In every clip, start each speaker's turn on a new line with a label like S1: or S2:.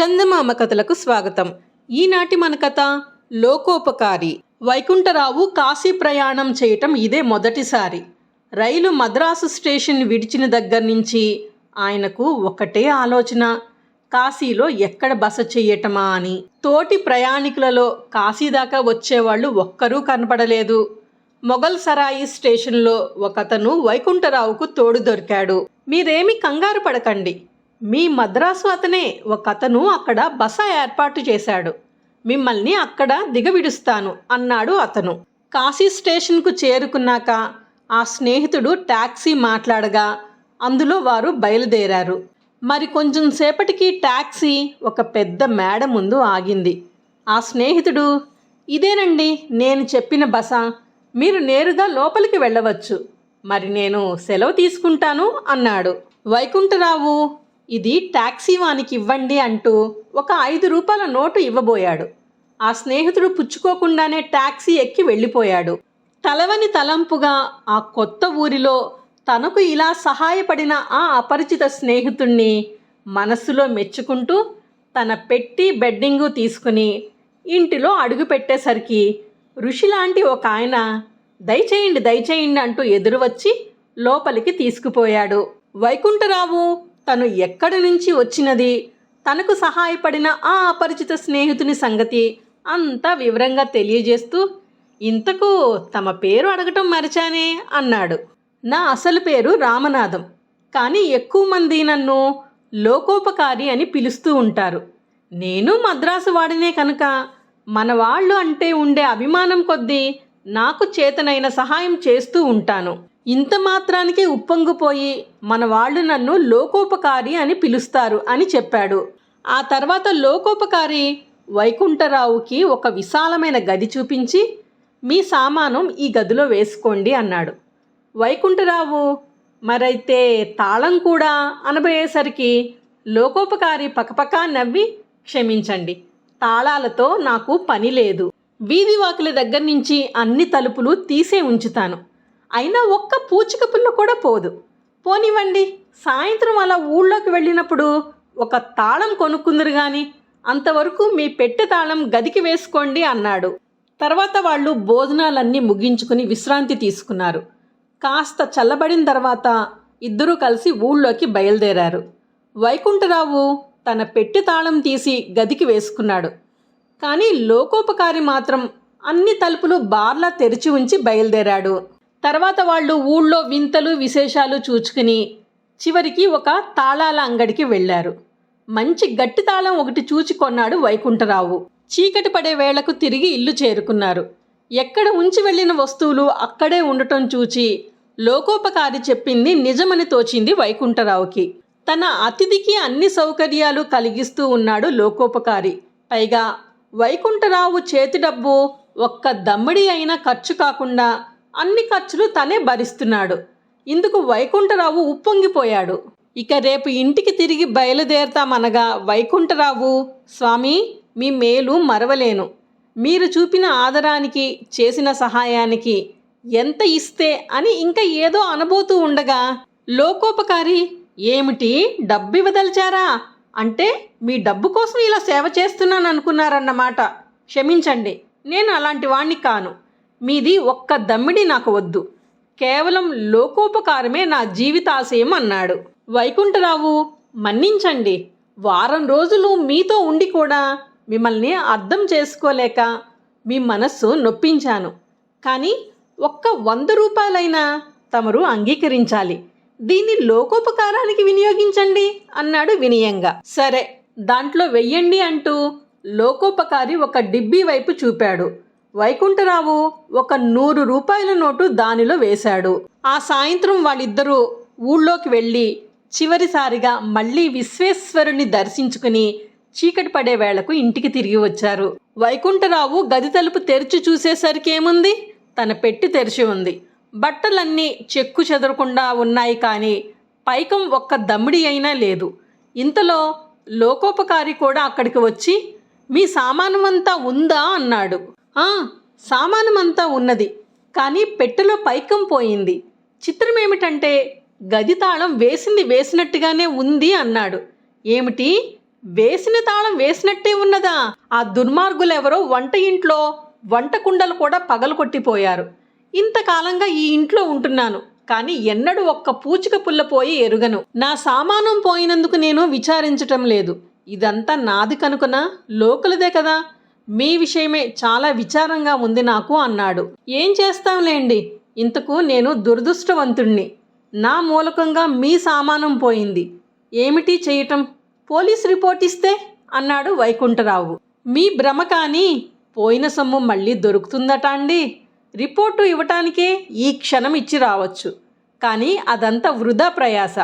S1: చందమామ కథలకు స్వాగతం. ఈనాటి మన కథ లోకోపకారి. వైకుంఠరావు కాశీ ప్రయాణం చేయటం ఇదే మొదటిసారి. రైలు మద్రాసు స్టేషన్ విడిచిన దగ్గర నుంచి ఆయనకు ఒకటే ఆలోచన కాశీలో ఎక్కడ బస చెయ్యటమా అని. తోటి ప్రయాణికులలో కాశీ దాకా వచ్చేవాళ్ళు ఒక్కరూ కనపడలేదు. మొఘల్ సరాయి స్టేషన్లో ఒకతను వైకుంఠరావుకు తోడు దొరికాడు. మీరేమి కంగారు పడకండి. మీ మద్రాసు అతనే ఒక అతను అక్కడ బస ఏర్పాటు చేశాడు. మిమ్మల్ని అక్కడ దిగవిడుస్తాను అన్నాడు అతను. కాశీ స్టేషన్కు చేరుకున్నాక ఆ స్నేహితుడు ట్యాక్సీ మాట్లాడగా అందులో వారు బయలుదేరారు. మరి కొంచెం సేపటికి ట్యాక్సీ ఒక పెద్ద మేడ ముందు ఆగింది. ఆ స్నేహితుడు ఇదేనండి నేను చెప్పిన బస. మీరు నేరుగా లోపలికి వెళ్ళవచ్చు. మరి నేను సెలవు తీసుకుంటాను అన్నాడు. వైకుంఠరావు ఇది ట్యాక్సీ వానికి ఇవ్వండి అంటూ ఒక ఐదు రూపాయల నోటు ఇవ్వబోయాడు. ఆ స్నేహితుడు పుచ్చుకోకుండానే ట్యాక్సీ ఎక్కి వెళ్ళిపోయాడు. తలవని తలంపుగా ఆ కొత్త ఊరిలో తనకు ఇలా సహాయపడిన ఆ అపరిచిత స్నేహితుణ్ణి మనస్సులో మెచ్చుకుంటూ తన పెట్టి బెడ్డింగు తీసుకుని ఇంటిలో అడుగు పెట్టేసరికి ఋషిలాంటి ఒక ఆయన దయచేయండి దయచేయండి అంటూ ఎదురు వచ్చి లోపలికి తీసుకుపోయాడు. వైకుంఠరావు తను ఎక్కడి నుంచి వచ్చినది? తనకు సహాయపడిన ఆ అపరిచిత స్నేహితుని సంగతి అంతా వివరంగా తెలియజేస్తూ ఇంతకు తమ పేరు అడగటం మరిచానే అన్నాడు. నా అసలు పేరు రామనాథం. కానీ ఎక్కువ మంది నన్ను లోకోపకారి అని పిలుస్తూ ఉంటారు. నేను మద్రాసు వాడినే కనుక. మన వాళ్ళు అంటే ఉండే అభిమానం కొద్దీ నాకు చేతనైన సహాయం చేస్తూ ఉంటాను. ఇంత మాత్రానికి ఉప్పొంగిపోయి మన వాళ్ళు నన్ను లోకోపకారి అని పిలుస్తారు అని చెప్పాడు. ఆ తర్వాత లోకోపకారి వైకుంఠరావుకి ఒక విశాలమైన గది చూపించి మీ సామానం ఈ గదిలో వేసుకోండి అన్నాడు. వైకుంఠరావు మరైతే తాళం కూడా అనబోయేసరికి లోకోపకారి పకపకా నవ్వి క్షమించండి తాళాలతో నాకు పని లేదు. వీధివాకిల దగ్గర నుంచి అన్ని తలుపులు తీసే ఉంచుతాను. అయినా ఒక్క పూచిక పుల్ల కూడా పోదు. పోనివ్వండి సాయంత్రం అలా ఊళ్ళోకి వెళ్ళినప్పుడు ఒక తాళం కొనుక్కుందరు కానీ అంతవరకు మీ పెట్టె తాళం గదికి వేసుకోండి అన్నాడు. తర్వాత వాళ్ళు భోజనాలన్నీ ముగించుకుని విశ్రాంతి తీసుకున్నారు. కాస్త చల్లబడిన తర్వాత ఇద్దరూ కలిసి ఊళ్ళోకి బయలుదేరారు. వైకుంఠరావు తన పెట్టి తాళం తీసి గదికి వేసుకున్నాడు. కానీ లోకోపకారి మాత్రం అన్ని తలుపులు బార్లా తెరిచి ఉంచి బయలుదేరాడు. తర్వాత వాళ్ళు ఊళ్ళో వింతలు విశేషాలు చూచుకుని చివరికి ఒక తాళాల అంగడికి వెళ్ళారు. మంచి గట్టి తాళం ఒకటి చూచి కొన్నాడు వైకుంఠరావు. చీకటి పడే వేళకు తిరిగి ఇల్లు చేరుకున్నారు. ఎక్కడ ఉంచి వెళ్ళిన వస్తువులు అక్కడే ఉండటం చూచి లోకోపకారి చెప్పింది నిజమని తోచింది వైకుంఠరావుకి. తన అతిథికి అన్ని సౌకర్యాలు కలిగిస్తూ ఉన్నాడు లోకోపకారి. పైగా వైకుంఠరావు చేతి డబ్బు ఒక్క దమ్మిడి అయినా ఖర్చు కాకుండా అన్ని ఖర్చులు తనే భరిస్తున్నాడు. ఇందుకు వైకుంఠరావు ఉప్పొంగిపోయాడు. ఇక రేపు ఇంటికి తిరిగి బయలుదేరతామనగా వైకుంఠరావు స్వామి మీ మేలు మరవలేను. మీరు చూపిన ఆదరానికి చేసిన సహాయానికి ఎంత ఇస్తే అని ఇంకా ఏదో అనబోతూ ఉండగా లోకోపకారి ఏమిటి? డబ్బు ఇవ్వదలిచారా? అంటే మీ డబ్బు కోసం ఇలా సేవ చేస్తున్నాను అనుకున్నారన్నమాట క్షమించండి నేను అలాంటి వాణ్ణి కాను. మీది ఒక్క దమ్మిడి నాకు వద్దు. కేవలం లోకోపకారమే నా జీవితాశయం అన్నాడు. వైకుంఠరావు మన్నించండి. వారం రోజులు మీతో ఉండి కూడా మిమ్మల్ని అర్థం చేసుకోలేక మీ మనస్సు నొప్పించాను. కానీ ఒక్క వంద రూపాయలైనా తమరు అంగీకరించాలి. దీన్ని లోకోపకారానికి వినియోగించండి అన్నాడు వినయంగా. సరే దాంట్లో వెయ్యండి అంటూ లోకోపకారి ఒక డిబ్బీ వైపు చూపాడు. వైకుంఠరావు ఒక నూరు రూపాయల నోటు దానిలో వేశాడు. ఆ సాయంత్రం వాళ్ళిద్దరూ ఊళ్ళోకి వెళ్ళి చివరిసారిగా మళ్ళీ విశ్వేశ్వరుని దర్శించుకుని చీకటి పడే వేళకు ఇంటికి తిరిగి వచ్చారు. వైకుంఠరావు గది తలుపు తెరిచి చూసేసరికి ఏముంది? తన పెట్టి తెరిచి ఉంది. బట్టలన్నీ చెక్కు చెదరకుండా ఉన్నాయి కానీ పైకం ఒక్క దమ్మిడి అయినా లేదు. ఇంతలో లోకోపకారి కూడా అక్కడికి వచ్చి మీ సామానమంతా ఉందా? అన్నాడు. "ఆ, సామానమంతా ఉన్నది. కానీ పెట్టెలో పైకం పోయింది. చిత్రం ఏమిటంటే గది తాళం వేసింది వేసినట్టుగానే ఉంది అన్నాడు. ఏమిటి? వేసిన తాళం వేసినట్టే ఉన్నదా? ఆ దుర్మార్గులెవరో వంట ఇంట్లో వంట కుండలు కూడా పగలగొట్టిపోయారు ఇంతకాలంగా ఈ ఇంట్లో ఉంటున్నాను. కానీ ఎన్నడూ ఒక్క పూచిక పుల్ల పోయి ఎరుగను. నా సామానం పోయినందుకు నేను విచారించటం లేదు. ఇదంతా నాది కనుకనా? లోకలదే కదా? మీ విషయమే చాలా విచారంగా ఉంది నాకు అన్నాడు. ఏం చేస్తాంలేండి? ఇంతకు నేను దురదృష్టవంతుణ్ణి. నా మూలకంగా మీ సామానం పోయింది. ఏమిటి చేయటం? పోలీస్ రిపోర్ట్ ఇస్తే? అన్నాడు వైకుంఠరావు. మీ భ్రమ కానీ పోయిన సొమ్ము మళ్ళీ దొరుకుతుందట అండి. రిపోర్టు ఇవ్వటానికే ఈ క్షణం ఇచ్చి రావచ్చు. కానీ అదంతా వృధా ప్రయాస.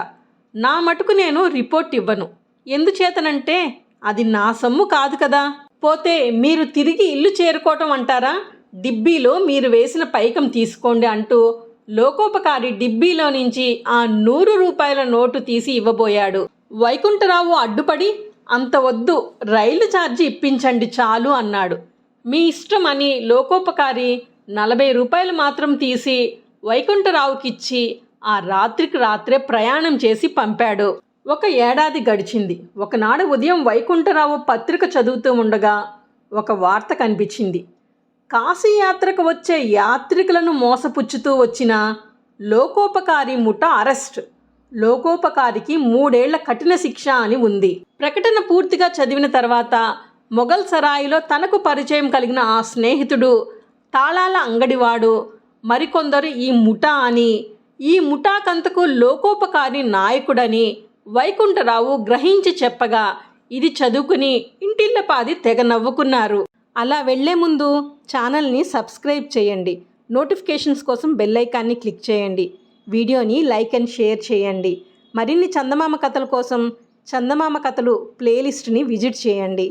S1: నా మటుకు నేను రిపోర్ట్ ఇవ్వను. ఎందుచేతనంటే అది నా సొమ్ము కాదు కదా. పోతే మీరు తిరిగి ఇల్లు చేరుకోవటం అంటారా? డిబ్బీలో మీరు వేసిన పైకం తీసుకోండి అంటూ లోకోపకారి డిబ్బీలో నుంచి ఆ నూరు రూపాయల నోటు తీసి ఇవ్వబోయాడు. వైకుంఠరావు అడ్డుపడి అంత వద్దు రైలు ఛార్జీ ఇప్పించండి చాలు అన్నాడు. మీ ఇష్టం అని లోకోపకారి నలభై రూపాయలు మాత్రం తీసి వైకుంఠరావుకిచ్చి ఆ రాత్రికి రాత్రే ప్రయాణం చేసి పంపాడు. ఒక ఏడాది గడిచింది. ఒకనాడు ఉదయం వైకుంఠరావు పత్రిక చదువుతూ ఉండగా ఒక వార్త కనిపించింది. కాశీయాత్రకు వచ్చే యాత్రికులను మోసపుచ్చుతూ వచ్చిన లోకోపకారి ముఠ అరెస్ట్. లోకోపకారికి మూడేళ్ళ కఠిన శిక్ష అని ఉంది. ప్రకటన పూర్తిగా చదివిన తర్వాత మొఘల్ సరాయిలో తనకు పరిచయం కలిగిన ఆ స్నేహితుడు తాళాల అంగడివాడు మరికొందరు ఈ ముఠా అని. ఈ ముఠాకంతకు లోకోపకారి నాయకుడని వైకుంఠరావు గ్రహించి చెప్పగా ఇది చదువుకుని ఇంటిల్లపాది తెగ నవ్వుకున్నారు. అలా వెళ్ళే ముందు ఛానల్ని సబ్స్క్రైబ్ చేయండి. నోటిఫికేషన్స్ కోసం బెల్ ఐకాన్ని క్లిక్ చేయండి. వీడియోని లైక్ అండ్ షేర్ చేయండి. మరిన్ని చందమామ కథల కోసం చందమామ కథలు ప్లేలిస్ట్ని విజిట్ చేయండి.